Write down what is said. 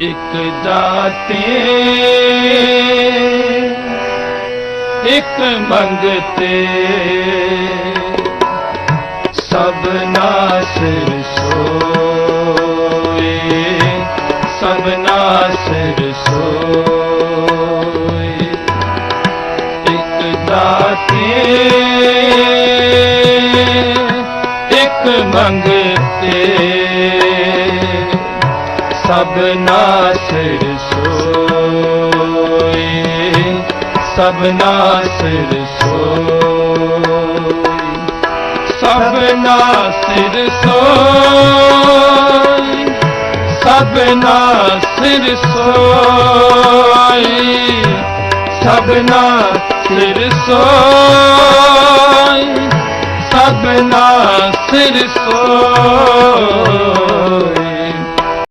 ਇੱਕ ਜਾਤੇ ਇੱਕ ਮੰਗਤੇ। ਸਭਨਾ ਸਿਰ ਸੋਏ ਸਭਨਾ ਸਿਰ ਸੋਏ। ਇੱਕ ਦਾਤੇ ਇੱਕ ਮੰਗਤੇ। ਸਭਨਾ ਸਿਰ ਸੋਏ ਸਭਨਾ ਸਿਰ ਸੋਏ ਸਭਨਾ ਸਿਰ ਸੋਈ ਸਭਨਾ ਸਿਰ ਸੋਈ ਸਭਨਾ ਸਿਰ ਸੋਈ ਸਭਨਾ ਸਿਰ ਸੋਈ